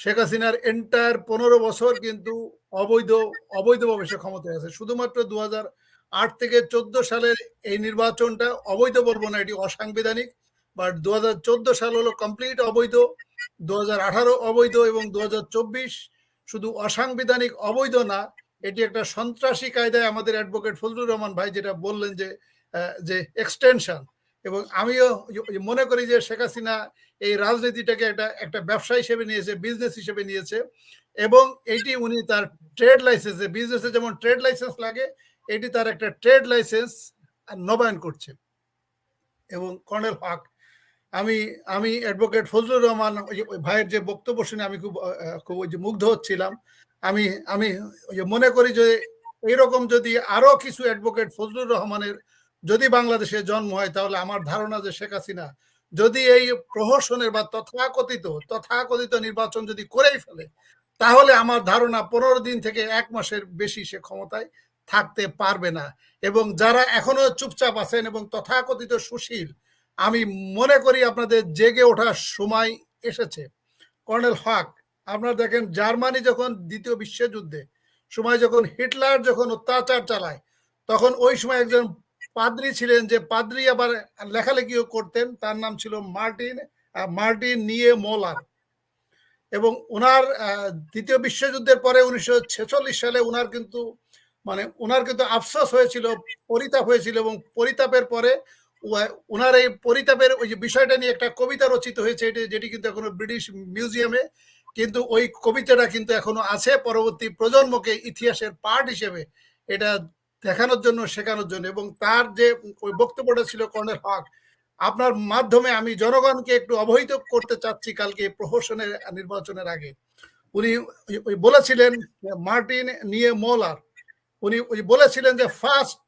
শেখ হাসিনার এন্টার পনেরো বছর কিন্তু অবৈধ, অবৈধভাবে সে ক্ষমতায় আছে। শুধুমাত্র দু আট থেকে চোদ্দ সালের এই নির্বাচনটা অবৈধ বলব না, এটি অসাংবিধানিক। বাট দু হাজার চোদ্দ সাল হলো কমপ্লিট অবৈধ দু হাজার আঠারো অবৈধ এবং দু হাজার চব্বিশ শুধু অসাংবিধানিক অবৈধ না, এটি একটা সন্ত্রাসী কায়দায় আমাদের অ্যাডভোকেট ফজলুর রহমান ভাই যেটা বললেন যে যে এক্সটেনশন এবং আমিও মনে করি যে শেখ হাসিনা এই রাজনীতিটাকে একটা একটা ব্যবসা হিসেবে নিয়েছে বিজনেস হিসেবে নিয়েছে এবং এটি উনি তার ট্রেড লাইসেন্সে বিজনেসে যেমন ট্রেড লাইসেন্স লাগে, এটি তার একটা ট্রেড লাইসেন্স নবায়ন করছে। এবং কর্নেল হক, আমি আমি অ্যাডভোকেট ফজলুর রহমান ভাইয়ের যে বক্তব্য শুনে আমি খুব খুব ওই যে মুগ্ধ হচ্ছিলাম। আমি আমি মনে করি যে এইরকম যদি আরও কিছু অ্যাডভোকেট ফজলুর রহমানের যদি বাংলাদেশে জন্ম হয়, তাহলে আমার ধারণা যে শেখ হাসিনা যদি এই প্রহসনের বা তথাকথিত তথাকথিত নির্বাচন যদি করেই ফেলে, তাহলে আমার ধারণা পনেরো দিন থেকে এক মাসের বেশি সে ক্ষমতায় থাকতে পারবে না। এবং যারা এখনও চুপচাপ আছেন এবং তথাকথিত সুশীল, আমি মনে করি আপনাদের জেগে ওঠার সময় এসেছে। কর্নেল হক, আপনারা দেখেন জার্মানি যখন দ্বিতীয় বিশ্বযুদ্ধে, সময় যখন হিটলার যখন অত্যাচার চালায়, তখন ওই সময় একজন পাদ্রি ছিলেন যে পাদ্রি আবার লেখালেখিও করতেন, তার নাম ছিল মার্টিন মার্টিন নিয়ে মোলার। এবং ওনার দ্বিতীয় বিশ্বযুদ্ধের পরে উনিশশো ছেচল্লিশ সালে ওনার কিন্তু মানে ওনার কিন্তু আফসোস হয়েছিল, পরিতাপ হয়েছিল এবং পরিতাপের পরে ওনার এই পরিতাপের ওই যে বিষয়টা নিয়ে একটা কবিতা রচিত হয়েছে, এটি, যেটি কিন্তু এখনও ব্রিটিশ মিউজিয়ামে, কিন্তু ওই কবিতাটা কিন্তু এখনও আছে। পরবর্তী প্রজন্মকে ইতিহাসের পার্ট হিসেবে এটা দেখানোর জন্য, শেখানোর জন্য এবং তার যে ওই বক্তব্যটা ছিল কর্নেল হক, আপনার মাধ্যমে আমি জনগণকে একটু অবহিত করতে চাচ্ছি কালকে প্রহসনের নির্বাচনের আগে। উনি ওই বলেছিলেন মার্টিন নিয়ে মোলার। উনি ওই বলেছিলেন যে first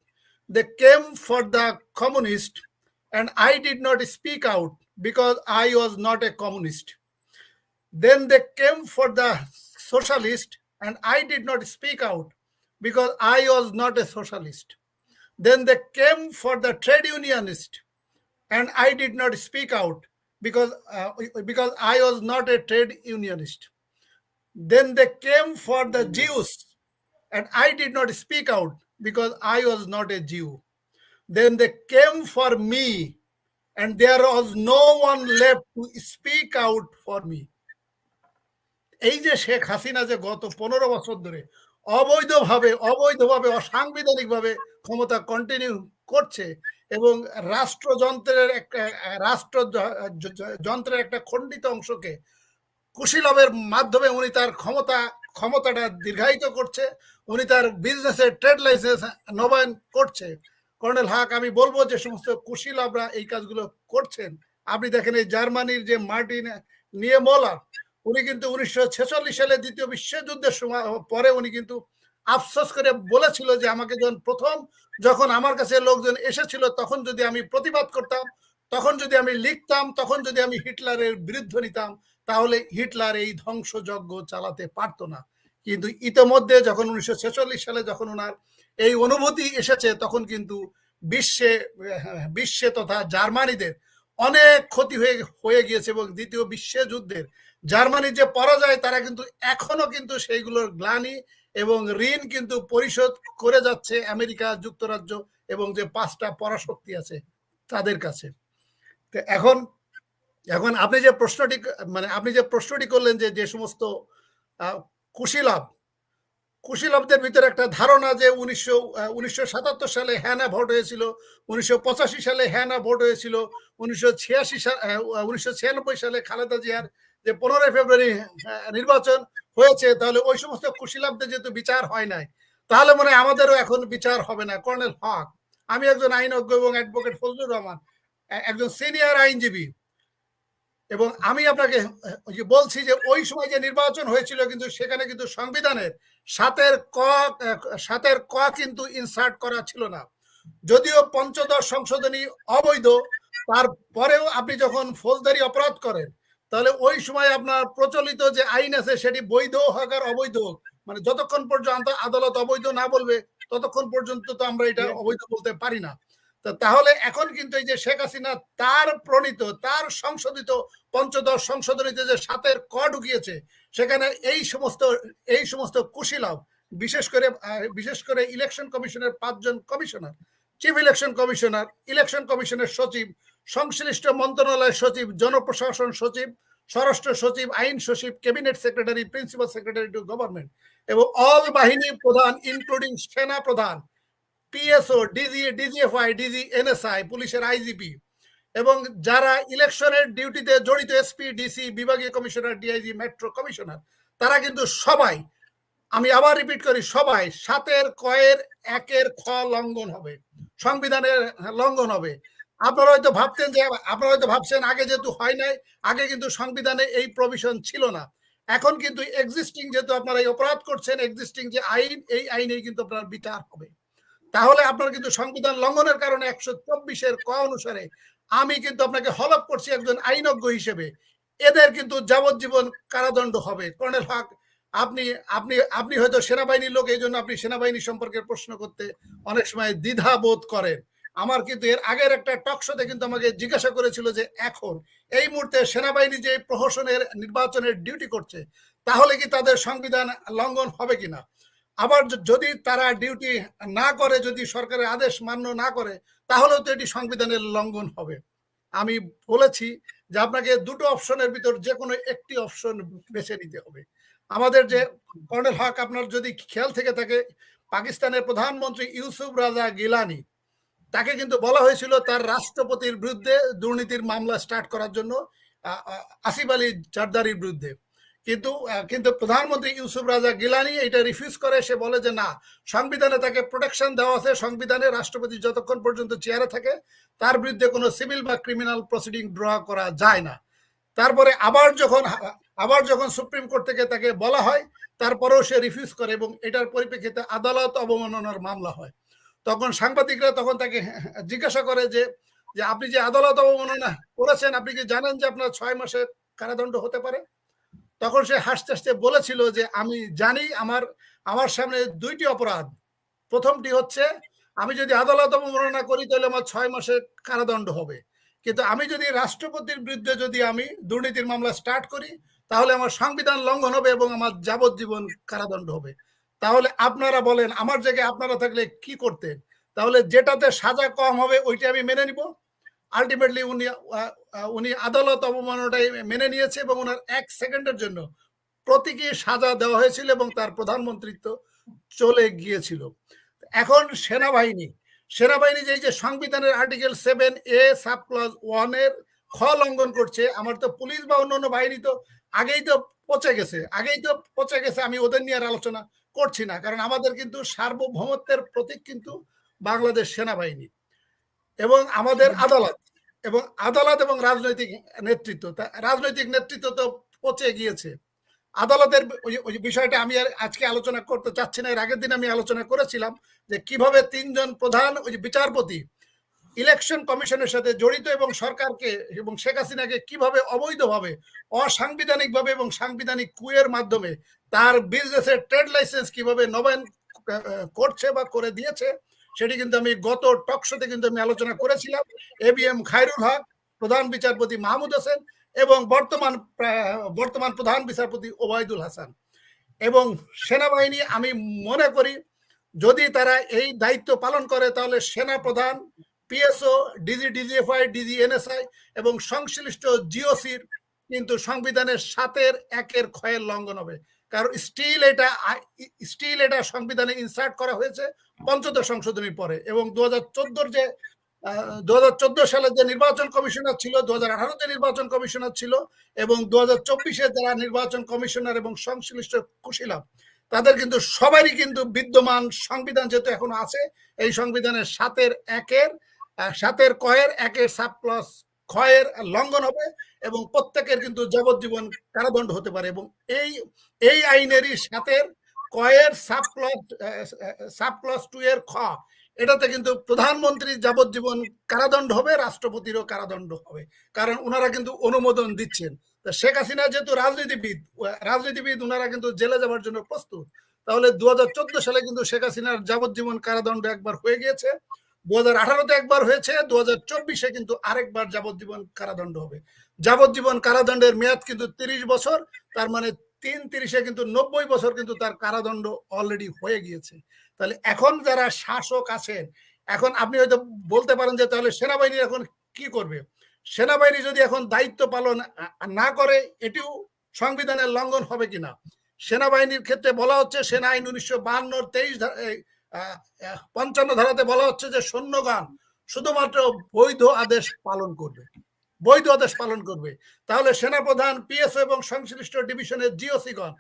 they came for the communist and I did not speak out because I was not a communist then they came for the socialist and I did not speak out because I was not a socialist. Then they came for the trade unionist, and I did not speak out because uh, because I was not a trade unionist. Then they came for the Jews, and I did not speak out because I was not a Jew. Then they came for me, and there was no one left to speak out for me. এই যে শেখ হাসিনা যে গত পনেরো বছর ধরে অবৈধভাবে অবৈধভাবে, অসাংবিধানিকভাবে ক্ষমতা কন্টিনিউ করছে এবং রাষ্ট্রযন্ত্রের একটা, রাষ্ট্র যন্ত্রের একটা খণ্ডিত অংশকে কুশীলবের মাধ্যমে উনি তার ক্ষমতা, ক্ষমতাটা দীর্ঘায়িত করছে, উনি তার বিজনেসের ট্রেড লাইসেন্স নবায়ন করছে। কর্নেল হাক, আমি বলব যে সমস্ত কুশীলবরা এই কাজগুলো করছেন। আপনি দেখেন এই জার্মানির যে মার্টিন নিয়ে মোলার উনি কিন্তু উনিশশো ছেচল্লিশ সালে দ্বিতীয় বিশ্বযুদ্ধের সময়, পরে উনি কিন্তু আফসোস করে বলেছিল যে আমাকে যখন প্রথম যখন আমার কাছে লোকজন এসেছিল, তখন যদি আমি প্রতিবাদ করতাম, তখন যদি আমি লিখতাম, তখন যদি আমি হিটলারের বিরুদ্ধে নিতাম, তাহলে হিটলার এই ধ্বংসযজ্ঞ চালাতে পারতো না। কিন্তু ইতোমধ্যে যখন উনিশশো ছেচল্লিশ সালে যখন ওনার এই অনুভূতি এসেছে, তখন কিন্তু বিশ্বে বিশ্বে তথা জার্মানিদের অনেক ক্ষতি হয়ে হয়ে গিয়েছে এবং দ্বিতীয় বিশ্বযুদ্ধের জার্মানির যে পরাজয়, তারা কিন্তু এখনও কিন্তু সেইগুলোর গ্লানি এবং ঋণ কিন্তু পরিশোধ করে যাচ্ছে আমেরিকা, যুক্তরাজ্য এবং যে পাঁচটা পরাশক্তি আছে তাদের কাছে। তো এখন এখন আপনি যে প্রশ্নটি মানে আপনি যে প্রশ্নটি করলেন যে যে সমস্ত কুশীলাভ কুশীলভদের ভিতরে একটা ধারণা যে উনিশশো উনিশশো সালে হ্যানা ভোট হয়েছিল, উনিশশো পঁচাশি সালে হ্যানা ভোট হয়েছিল, উনিশশো ছিয়াশি সাল উনিশশো সালে খালেদা জিয়ার যে পনেরোই ফেব্রুয়ারি নির্বাচন হয়েছে, তাহলে ওই সমস্ত কুশীলাভদের যেহেতু বিচার হয় নাই, তাহলে মনে হয় আমাদেরও এখন বিচার হবে না। কর্নেল হক, আমি একজন আইনজ্ঞ এবং অ্যাডভোকেট ফজলুর রহমান একজন সিনিয়র আইনজীবী, এবং আমি আপনাকে বলছি যে ওই সময় যে নির্বাচন হয়েছিল কিন্তু সেখানে কিন্তু সংবিধানের সাতের ক সাতের ক কিন্তু ইনসার্ট করা ছিল না। যদিও পঞ্চদশ সংশোধনী অবৈধ তারপরেও আপনি যখন ফৌজদারি অপরাধ করেন তাহলে ওই সময় আপনার প্রচলিত যে আইন আছে সেটি বৈধ হোক আর অবৈধ হোক মানে যতক্ষণ পর্যন্ত আদালত অবৈধ না বলবে ততক্ষণ পর্যন্ত তো আমরা এটা অবৈধ বলতে পারি না। তাহলে এখন কিন্তু এই যে শেখ হাসিনা তার প্রণীত, তার সংশোধিত পঞ্চদশ সংশোধনীতে যে সাতের ক ঢুকিয়েছে, সেখানে এই সমস্ত এই সমস্ত কুশীলভ বিশেষ করে বিশেষ করে ইলেকশন কমিশনের পাঁচজন commissioner chief election commissioner election কমিশনের সচিব, সংশ্লিষ্ট মন্ত্রণালয়ের সচিব, জনপ্রশাসন সচিব, স্বরাষ্ট্র সচিব, আইন সচিব cabinet secretary principal secretary to government এবং অল বাহিনী প্রধান ইনক্লুডিং সেনা প্রধান PSO DG DGFI DG NSI পুলিশের আইজিপি এবং যারা ইলেকশনের ডিউটিতে জড়িত এসপি ডিসি বিভাগীয় কমিশনার ডিআইজি মেট্রো কমিশনার, তারা কিন্তু সবাই, আমি আবার রিপিট করি, সবাই সাতের কয়ের একের খ লঙ্ঘন হবে, সংবিধানের লঙ্ঘন হবে। আপনারা হয়তো ভাবতেন যে, আপনারা হয়তো ভাবছেন আগে যেহেতু হয় নাই, আগে কিন্তু সংবিধানে এই প্রভিশন ছিল না। এখন কিন্তু এক্সিস্টিং যেহেতু আপনারা এই অপরাধ করছেন এক্সিস্টিং যে আইন, এই আইনেই কিন্তু আপনার বিচার হবে। তাহলে আপনার কিন্তু সংবিধান লঙ্ঘনের কারণে একশো চব্বিশের ক অনুসারে আমি কিন্তু আপনাকে হলপ করছি একজন আইনজ্ঞ হিসেবে। এদের কিন্তু যাবজ্জীবন কারাদণ্ড হবে। কর্নেল হক, আপনি আপনি আপনি হয়তো সেনাবাহিনীর লোক এই জন্য আপনি সেনাবাহিনী সম্পর্কে প্রশ্ন করতে অনেক সময় দ্বিধা বোধ করেন। আমার কিন্তু এর আগের একটা টকশোতে কিন্তু আমাকে জিজ্ঞাসা করেছিল যে, এখন এই মুহূর্তে সেনাবাহিনী যে প্রহসনের নির্বাচনের ডিউটি করছে, তাহলে কি তাদের সংবিধান লঙ্ঘন হবে কিনা? আবার যদি তারা ডিউটি না করে, যদি সরকারের আদেশ মান্য না করে, তাহলেও তো এটি সংবিধানের লঙ্ঘন হবে। আমি বলেছি যে আপনাকে দুটো অপশনের ভিতর যে কোনো একটি অপশন বেছে নিতে হবে। আমাদের যে কর্নেল হক, আপনার যদি খেয়াল থেকে থাকে, পাকিস্তানের প্রধানমন্ত্রী ইউসুফ রাজা গিলানি, তাকে কিন্তু বলা হয়েছিল তার রাষ্ট্রপতির বিরুদ্ধে দুর্নীতির মামলা স্টার্ট করার জন্য আসিফ আলী জারদারির বিরুদ্ধে। কিন্তু কিন্তু প্রধানমন্ত্রী ইউসুফ রাজা গিলানি এটা রিফিউজ করে। সে বলে যে না, সংবিধানে তাকে প্রোটেকশন দেওয়া আছে। সংবিধানে রাষ্ট্রপতি যতক্ষণ পর্যন্ত চেয়ারে থাকে, তার বিরুদ্ধে কোনো সিভিল বা ক্রিমিনাল প্রসিডিং ড্র করা যায় না। তারপরে আবার যখন আবার যখন সুপ্রিম কোর্ট থেকে তাকে বলা হয়, তারপরেও সে রিফিউজ করে এবং এটার পরিপ্রেক্ষিতে আদালত অবমাননার মামলা হয়। তখন সাংবাদিকরা তখন তাকে জিজ্ঞাসা করে যে যে আপনি যে আদালত অবমাননা করেছেন, আপনি কি জানেন যে আপনার ছয় মাসের কারাদণ্ড হতে পারে? তখন সে হাসতে হাসতে বলেছিল যে, আমি জানি আমার আমার সামনে দুইটি অপরাধ। প্রথমটি হচ্ছে, আমি যদি আদালত অবমাননা করি তাহলে আমার ছয় মাসের কারাদণ্ড হবে। কিন্তু আমি যদি রাষ্ট্রপতির বিরুদ্ধে যদি আমি দুর্নীতির মামলা স্টার্ট করি, তাহলে আমার সংবিধান লঙ্ঘন হবে এবং আমার যাবজ্জীবন কারাদণ্ড হবে। তাহলে আপনারা বলেন, আমার জায়গায় আপনারা থাকলে কি করতেন? তাহলে যেটাতে সাজা কম হবে, ওইটা আমি মেনে নিব? আলটিমেটলি উনি উনি আদালত অবমাননাটাই মেনে নিয়েছে এবং ওনার এক সেকেন্ডের জন্য প্রতীকী সাজা দেওয়া হয়েছিল এবং তার প্রধানমন্ত্রিত্ব চলে গিয়েছিল। এখন সেনাবাহিনী সেনাবাহিনী যে যে সংবিধানের article seven A sub clause ওয়ানের খ লঙ্ঘন করছে, আমার তো পুলিশ বা অন্যান্য বাহিনী তো আগেই তো পচে গেছে, আগেই তো পচে গেছে, আমি ওদের নিয়ে আর আলোচনা করছি না, কারণ আমাদের কিন্তু সার্বভৌমত্বের প্রতীক কিন্তু বাংলাদেশ সেনাবাহিনী। এবং আমাদের আদালত এবং আদালত এবং রাজনৈতিক নেতৃত্ব রাজনৈতিক নেতৃত্ব তো পচে গিয়েছে। আদালতের ওই- বিষয়টা আমি আজকে আলোচনা করতে চাচ্ছি না, এর আগের দিন আমি আলোচনা করেছিলাম যে কীভাবে তিনজন প্রধান, ওই বিচারপতি, ইলেকশন কমিশনের সাথে জড়িত এবং সরকারকে এবং শেখ হাসিনাকে কীভাবে অবৈধভাবে, অসাংবিধানিকভাবে এবং সাংবিধানিক কুয়ের মাধ্যমে তার বিজনেসের ট্রেড লাইসেন্স কীভাবে নবায়ন করছে বা করে দিয়েছে সেটি কিন্তু আমি গত টক শোতে কিন্তু আমি আলোচনা করেছিলাম। A B M Khairul Haque, প্রধান বিচারপতি মাহমুদ হোসেন এবং বর্তমান বর্তমান প্রধান বিচারপতি ওবায়দুল হাসান। এবং সেনাবাহিনী আমি মনে করি, যদি তারা এই দায়িত্ব পালন করে, তাহলে সেনা প্রধান, PSO, DG, DGFI, DG, NSI এবং সংশ্লিষ্ট জিওসির কিন্তু সংবিধানের সাতের একের ক্ষয়ের লঙ্ঘন হবে। কারণ স্টিল এটা স্টিল এটা সংবিধানে ইনসার্ট করা হয়েছে পঞ্চদশ সংশোধনীর পরে এবং দু হাজার চোদ্দোর যে দু হাজার চোদ্দ সালে যে নির্বাচন কমিশনার ছিল দু হাজার আঠারোতে নির্বাচন কমিশনার ছিল এবং দু হাজার চব্বিশে যারা নির্বাচন কমিশনার এবং সংশ্লিষ্ট কুশীলাম তাদের কিন্তু সবারই কিন্তু বিদ্যমান সংবিধান যেহেতু এখন আছে, এই সংবিধানের সাতের একের সাতের কয়ের, একের সাব ক্লস ক্ষয়ের লঙ্ঘন হবে এবং প্রত্যেকের কিন্তু যাবজ্জীবন কারাদণ্ড হতে পারে এবং এই এই আইনেরই সাতের কয়ের sub clause sub clause two এর খ, এটাতে কিন্তু প্রধানমন্ত্রী যাবজ্জীবন কারাদণ্ড হবে, রাষ্ট্রপতিরও কারাদণ্ড হবে। কারণ ওনারা কিন্তু অনুমোদন দিচ্ছেন। শেখ হাসিনা যেহেতু রাজনীতিবিদ রাজনীতিবিদ ওনারা কিন্তু জেলে যাওয়ার জন্য প্রস্তুত। তাহলে দু হাজার চোদ্দ সালে কিন্তু শেখ হাসিনার যাবজ্জীবন কারাদণ্ড একবার হয়ে গিয়েছে। দু হাজার আঠারোতে একবার হয়েছে দু হাজার চব্বিশে কিন্তু আরেকবার যাবজ্জীবন কারাদণ্ড হবে। যাবজ্জীবন কারাদণ্ডের মেয়াদ কিন্তু তিরিশ বছর, তার মানে তিন তিরিশে কিন্তু নব্বই বছর কিন্তু তার কারাদণ্ড অলরেডি হয়ে গিয়েছে। তাহলে এখন যারা শাসক আছেন, এখন আপনি হয়তো বলতে পারেন যে তাহলে সেনাবাহিনী এখন কি করবে? সেনাবাহিনী যদি এখন দায়িত্ব পালন না করে, এটিও সংবিধানের লঙ্ঘন হবে কিনা? সেনাবাহিনীর ক্ষেত্রে বলা হচ্ছে সেনা আইন উনিশশো বাহান্ন তেইশ পঞ্চান্ন ধারাতে বলা হচ্ছে যে সৈন্যগান শুধুমাত্র বৈধ আদেশ পালন করবে, বৈধ আদেশ পালন করবে। তাহলে সেনাপ্রধান, পিএসও এবং সংশ্লিষ্ট ডিভিশনের জিওসিগণ,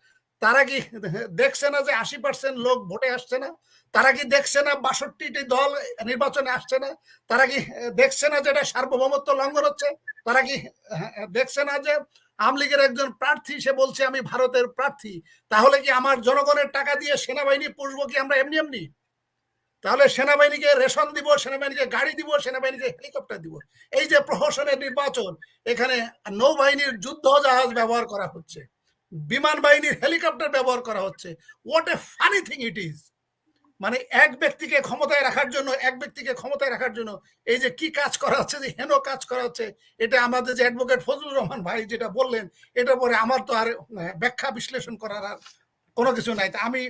তারা কি দেখছে না যে আশি পার্সেন্ট লোক ভোটে আসছে না? তারা কি দেখছে না বাষট্টিটি দল নির্বাচনে আসছে না? তারা কি দেখছে না যে এটা সার্বভৌমত্ব লঙ্ঘন হচ্ছে? তারা কি দেখছে না যে আমলিগের একজন প্রার্থী, সে বলছে, আমি ভারতের প্রার্থী, তাহলে কি আমার জনগণের টাকা দিয়ে সেনাবাহিনী পুষবো কি আমরা এমনি এমনি? তাহলে সেনাবাহিনীকে রেশন দিব, সেনাবাহিনীকে গাড়ি দিব, সেনাবাহিনীকে হেলিকপ্টার দিব। এই যে প্রহসনের নির্বাচন, এখানে নৌবাহিনীর যুদ্ধ জাহাজ ব্যবহার করা হচ্ছে, বিমান বাহিনীর হেলিকপ্টার ব্যবহার করা হচ্ছে। What a funny thing it is মানে এক ব্যক্তিকে ক্ষমতায় রাখার জন্য, এক ব্যক্তিকে ক্ষমতায় রাখার জন্য এই যে কি কাজ করা হচ্ছে, যে হেন কাজ করা হচ্ছে, এটা আমাদের যে অ্যাডভোকেট ফজলুর রহমান ভাই যেটা বললেন, এটা পরে আমার তো আর ব্যাখ্যা বিশ্লেষণ করার আর কোনো কিছু নাই। তা আমি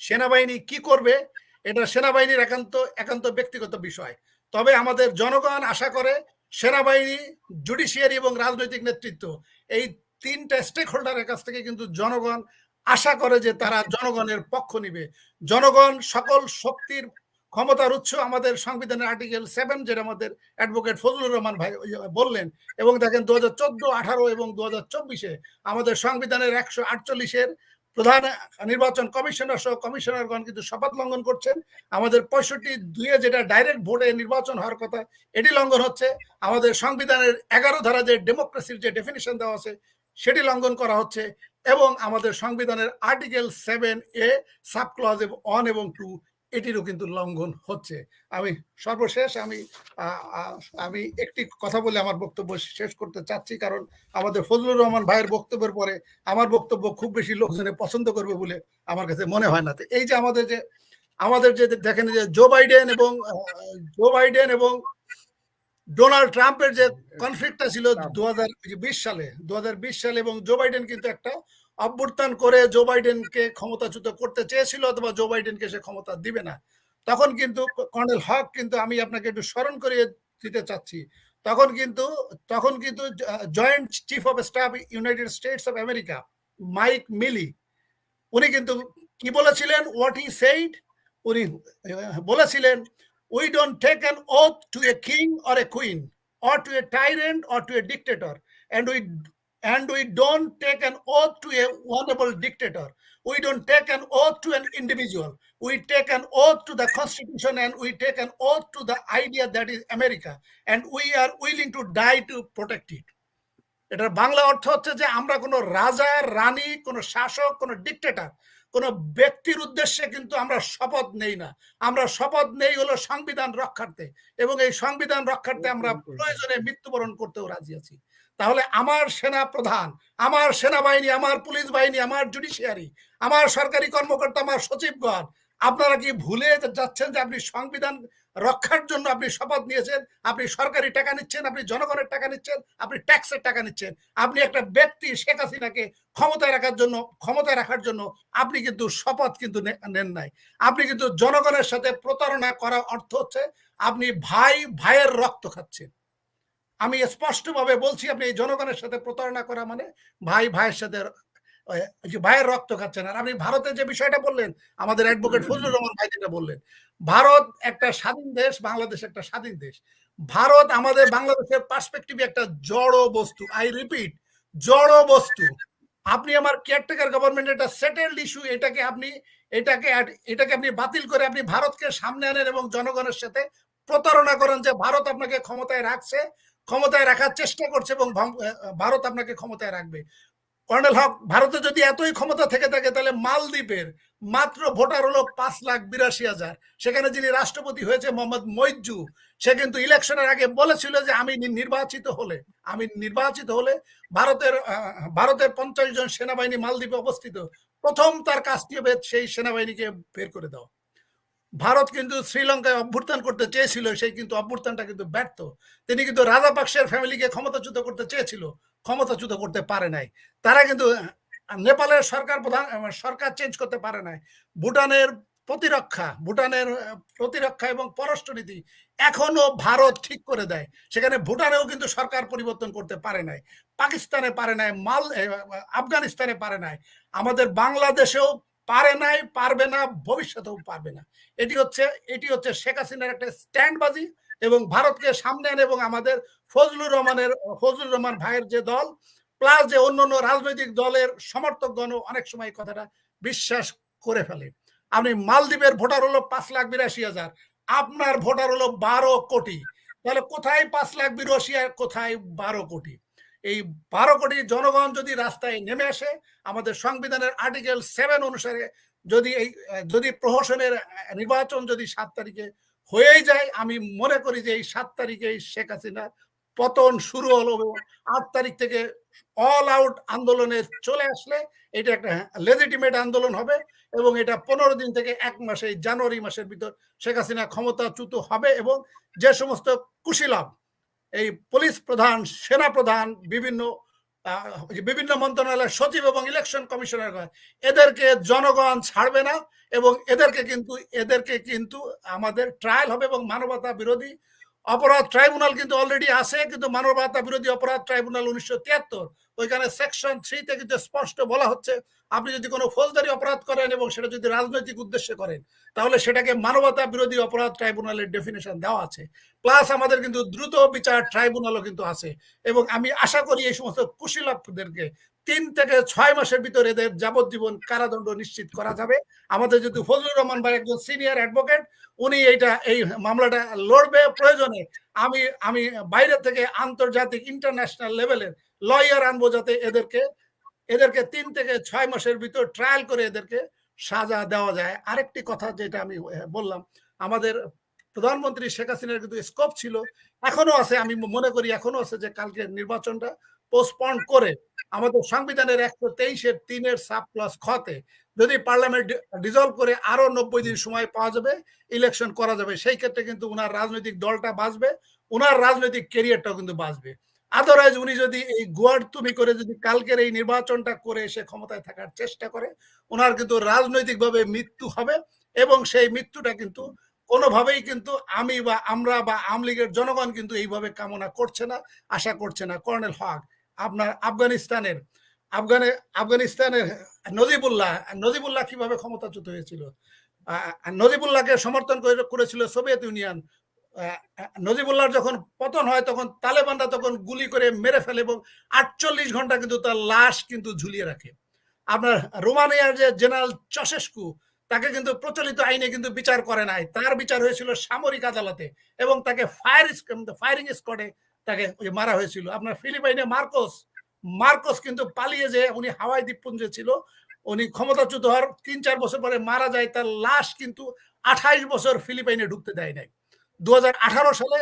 সেনাবাহিনী কি করবে? এটা সেনাবাহিনীর একান্ত একান্ত ব্যক্তিগত বিষয়। তবে আমাদের জনগণ আশা করে সেনাবাহিনী, জুডিশিয়ারি এবং রাজনৈতিক নেতৃত্ব এই তিনটা স্টেক হোল্ডারের কাছ থেকে কিন্তু জনগণ আশা করে যে তারা জনগণের পক্ষ নিবে। জনগণ সকল শক্তির ক্ষমতার উৎস আমাদের সংবিধানের আর্টিকেল সেভেন যেটা আমাদের অ্যাডভোকেট ফজলুর রহমান ভাই বললেন, এবং দেখেন দু হাজার চোদ্দ, আঠারো এবং দু হাজার চব্বিশে আমাদের সংবিধানের একশো আটচল্লিশের প্রধান নির্বাচন কমিশনার সহ কমিশনারগণ কিন্তু শপথ লঙ্ঘন করছেন। আমাদের পঁয়ষট্টি দুইয়ে যেটা ডাইরেক্ট ভোটে নির্বাচন হওয়ার কথা, এটি লঙ্ঘন হচ্ছে। আমাদের সংবিধানের এগারো ধারা যে ডেমোক্রেসির যে ডেফিনিশন দেওয়া আছে, সেটি লঙ্ঘন করা হচ্ছে এবং আমাদের সংবিধানের article seven A sub clause one এবং টু এটিরও কিন্তু লঙ্ঘন হচ্ছে। আমি সর্বশেষ আমি আমি একটি কথা বলে আমার বক্তব্য শেষ করতে চাচ্ছি কারণ আমাদের ফজলুর রহমান ভাইয়ের বক্তব্যের পরে আমার বক্তব্য খুব বেশি লোকজনে পছন্দ করবে বলে আমার কাছে মনে হয় না। এই যে আমাদের যে আমাদের যে দেখেন যে জো বাইডেন এবং জো বাইডেন এবং ডোনাল্ড ট্রাম্পের যে কনফ্লিক্টটা ছিল দু হাজার বিশ সালে দু হাজার বিশ সালে এবং জো বাইডেন কিন্তু একটা অভ্যুত্থান করে জো বাইডেনকে ক্ষমতাচ্যুত করতে চেয়েছিল অথবা জো বাইডেনকে সে ক্ষমতা দিবে না। তখন কিন্তু কর্নেল হক কিন্তু আমি আপনাকে একটু স্মরণ করিয়ে দিতে চাচ্ছি। তখন কিন্তু তখন কিন্তু joint chief of staff United States of America Mike Milley উনি কিন্তু কি বলেছিলেন? হোয়াট হি সেইড উনি বলেছিলেন we don't take an oath to a king or a queen or to a tyrant or to a dictator and we and we don't take an oath to a honorable dictator. We don't take an oath to an individual. We take an oath to the Constitution and we take an oath to the idea that is America. And we are willing to die to protect it. এটার বাংলা অর্থ হচ্ছে যে আমরা কোনো রাজা রানী কোনো শাসক কোনো ডিকটেটার কোনো ব্যক্তির উদ্দেশ্যে কিন্তু আমরা শপথ নেই না। আমরা শপথ নেই হলো সংবিধান রক্ষার্থে এবং এই সংবিধান রক্ষার্থে আমরা প্রয়োজনে মৃত্যুবরণ করতেও রাজি আছি। তাহলে আমার সেনা প্রধান আমার সেনাবাহিনী আমার পুলিশ বাহিনী আমার জুডিশিয়ারি আমার সরকারি কর্মকর্তা আমার সচিবগণ আপনারা কি ভুলে যাচ্ছেন যে আপনি সংবিধান রক্ষার জন্য আপনি শপথ নিয়েছেন, আপনি সরকারি টাকা নিচ্ছেন, আপনি জনগণের টাকা নিচ্ছেন, আপনি ট্যাক্সের টাকা নিচ্ছেন। আপনি একটা ব্যক্তি শেখ হাসিনাকে ক্ষমতায় রাখার জন্য, ক্ষমতায় রাখার জন্য আপনি কিন্তু শপথ কিন্তু নেন নাই। আপনি কিন্তু জনগণের সাথে প্রতারণা করা অর্থ হচ্ছে আপনি ভাই, ভাইয়ের রক্ত খাচ্ছেন। আমি স্পষ্টভাবে বলছি, আপনি এই জনগণের সাথে প্রতারণা করা মানে ভাই, ভাইয়ের সাথে যে ভাইয়ের রক্ত খাচ্ছেন আর আপনি ভারতের যে বিষয়টা বললেন আমাদের অ্যাডভোকেট ফজলুর রহমান ভাই যেটা বললেন ভারত একটা স্বাধীন দেশ বাংলাদেশ একটা স্বাধীন দেশ। ভারত আমাদের বাংলাদেশের পার্সপেক্টিভ একটা জড় বস্তু। আই রিপিট জড় বস্তু। আপনি আমার কেয়ারটেকার গভর্নমেন্ট একটা সেটেলড ইস্যু এটাকে আপনি এটাকে এটাকে আপনি বাতিল করে আপনি ভারতকে সামনে আনেন এবং জনগণের সাথে প্রতারণা করেন যে ভারত আপনাকে ক্ষমতায় রাখছে ক্ষমতায় রাখার চেষ্টা করছে এবং ভারত আপনাকে ক্ষমতায় রাখবে। কর্নেল হক, ভারতে যদি এতই ক্ষমতা থেকে থাকে, তাহলে মালদ্বীপের মাত্র ভোটার হলো পাঁচ লাখ বিরাশি হাজার। সেখানে যিনি রাষ্ট্রপতি হয়েছে মোহাম্মদ মৈজু সে কিন্তু ইলেকশনের আগে বলেছিল যে আমি নির্বাচিত হলে, আমি নির্বাচিত হলে ভারতের ভারতের পঞ্চাশ জন সেনাবাহিনী মালদ্বীপে অবস্থিত, প্রথম তার কাজটি হবে? সেই সেনাবাহিনীকে বের করে দাও। ভারত কিন্তু শ্রীলঙ্কায় অভ্যুত্থান করতে চেয়েছিল সেই কিন্তু অভ্যুত্থানটা কিন্তু ব্যর্থ। তিনি কিন্তু রাজাপাক্সের ফ্যামিলিকে ক্ষমতাচ্যুত করতে চেয়েছিল, ক্ষমতাচ্যুত করতে পারে নাই। তারা কিন্তু নেপালের সরকার প্রধান সরকার চেঞ্জ করতে পারে নাই। ভুটানের প্রতিরক্ষা ভুটানের প্রতিরক্ষা এবং পররাষ্ট্রনীতি এখনও ভারত ঠিক করে দেয়। সেখানে ভুটানেও কিন্তু সরকার পরিবর্তন করতে পারে নাই। পাকিস্তানে পারে নাই, মাল আফগানিস্তানে পারে নাই। আমাদের বাংলাদেশেও পারে নাই, পারবে না, ভবিষ্যতেও পারবে না। এটি হচ্ছে এটি হচ্ছে শেখ হাসিনার একটা স্ট্যান্ডবাজি এবং ভারতকে সামনে আনে এবং আমাদের ফজলুর রহমানের, ফজলুর রহমান ভাইয়ের যে দল প্লাস যে অন্য অন্য রাজনৈতিক দলের সমর্থকগণও অনেক সময় কথাটা বিশ্বাস করে ফেলে। আপনি মালদ্বীপের ভোটার হলো পাঁচ লাখ বিরাশি হাজার, আপনার ভোটার হলো বারো কোটি। তাহলে কোথায় পাঁচ লাখ বিরাশি আর কোথায় বারো কোটি? এই বারো কোটি জনগণ যদি রাস্তায় নেমে আসে, আমাদের সংবিধানের আর্টিকেল সেভেন অনুসারে যদি এই, যদি প্রহসনের নির্বাচন যদি সাত তারিখে হয়েই যায়, আমি মনে করি যে এই সাত তারিখে শেখ হাসিনার পতন শুরু হলো আট তারিখ থেকে অল আউট আন্দোলনে চলে আসলে এটা একটা লেজিটিমেট আন্দোলন হবে এবং এটা পনেরো দিন থেকে এক মাসে, জানুয়ারি মাসের ভিতর শেখ হাসিনা ক্ষমতাচ্যুত হবে এবং যে সমস্ত কুশীলভ এই পুলিশ প্রধান, সেনা প্রধান, বিভিন্ন বিভিন্ন মন্ত্রণালয়ের সচিব এবং ইলেকশন কমিশনার এদেরকে জনগণ ছাড়বে না এবং এদেরকে কিন্তু এদেরকে কিন্তু আমাদের ট্রায়াল হবে এবং মানবতা বিরোধী অপরাধ ট্রাইব্যুনাল কিন্তু অলরেডি আছে, কিন্তু মানবতা বিরোধী অপরাধ ট্রাইব্যুনাল উনিশশো তিয়াত্তর। ওইখানে সেকশন থ্রিতে কিন্তু স্পষ্ট বলা হচ্ছে, আপনি যদি কোনো ফৌজদারি অপরাধ করেন এবং সেটা যদি রাজনৈতিক উদ্দেশ্যে করেন, তাহলে সেটাকে মানবতা বিরোধী অপরাধ ট্রাইব্যুনালের ডেফিনেশন দেওয়া আছে। প্লাস আমাদের কিন্তু দ্রুত বিচার ট্রাইব্যুনালও কিন্তু আছে এবং আমি আশা করি এই সমস্ত কুশীলভদেরকে তিন থেকে ছয় মাসের ভিতরে এদের যাবজ্জীবন কারাদণ্ড নিশ্চিত করা যাবে। আমাদের যদি ফজলুর রহমান ভাই একজন সিনিয়র অ্যাডভোকেট উনি এইটা, এই মামলাটা লড়বে প্রয়োজনে। আমি আমি বাইরে থেকে আন্তর্জাতিক ইন্টারন্যাশনাল লেভেলের লয়ার আনব যাতে এদেরকে এদেরকে তিন থেকে ছয় মাসের ভিতর ট্রায়াল করে এদেরকে সাজা দেওয়া যায়। আরেকটি কথা যেটা আমি বললাম, আমাদের প্রধানমন্ত্রী শেখ হাসিনার কিন্তু স্কোপ ছিল, এখনও আছে, আমি মনে করি এখনও আছে যে কালকে নির্বাচনটা পোস্টপন্ড করে আমাদের সংবিধানের একশো তেইশের তিনের সাব প্লাস খতে যদি পার্লামেন্ট ডিজলভ করে আরও নব্বই দিন সময় পাওয়া যাবে ইলেকশন করা যাবে, সেই ক্ষেত্রে কিন্তু উনার রাজনৈতিক দলটা বাঁচবে, উনার রাজনৈতিক কেরিয়ারটাও কিন্তু বাঁচবে। আদারওয়াইজ উনি যদি এই গুয়ার তুমি করে যদি কালকের এই নির্বাচনটা করে এসে ক্ষমতায় থাকার চেষ্টা করে ওনার কিন্তু রাজনৈতিকভাবে মৃত্যু হবে এবং সেই মৃত্যুটা কিন্তু কোনোভাবেই কিন্তু আমি বা আমরা বা আমলিগের জনগণ কিন্তু এইভাবে কামনা করছে না, আশা করছে না। কর্নেল হক আপনার আফগানিস্তানের, আফগানে, আফগানিস্তানের নজিবুল্লাহ নজিবুল্লাহ কীভাবে ক্ষমতাচ্যুত হয়েছিল? নজিবুল্লাহকে সমর্থন করেছিল সোভিয়েত ইউনিয়ন। নজিবুল্লাহর যখন পতন হয়, তখন তালেবানরা তখন গুলি করে মেরে ফেলে এবং আটচল্লিশ ঘণ্টা কিন্তু তার লাশ কিন্তু ঝুলিয়ে রাখে। আপনার রোমানিয়ার যে জেনারেল চশেস্কু তাকে কিন্তু প্রচলিত আইনে কিন্তু বিচার করে নাই। তার বিচার হয়েছিল সামরিক আদালতে এবং তাকে ফায়ার ফায়ারিং স্কোয়াডে তাকে মারা হয়েছিল। আপনার ফিলিপাইনে মার্কোস মার্কোস কিন্তু পালিয়ে যে উনি হাওয়াই দ্বীপপুঞ্জে ছিল। উনি ক্ষমতাচ্যুত হওয়ার তিন চার বছর পরে মারা যায়, তার লাশ কিন্তু আঠাইশ বছর ফিলিপাইনে ঢুকতে দেয় নাই। দু হাজার আঠারো সালে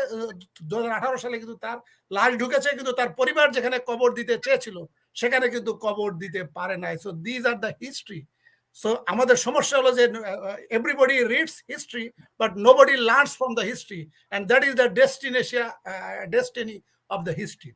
দু হাজার আঠারো সালে কিন্তু তার লাশ ঢুকেছে, কিন্তু তার পরিবার যেখানে কবর দিতে চেয়েছিল, সেখানে কিন্তু কবর দিতে পারে নাই। So these are the history so আমাদের সমস্যা হলো যে everybody reads history but nobody learns from the history and that is the destination destiny of the history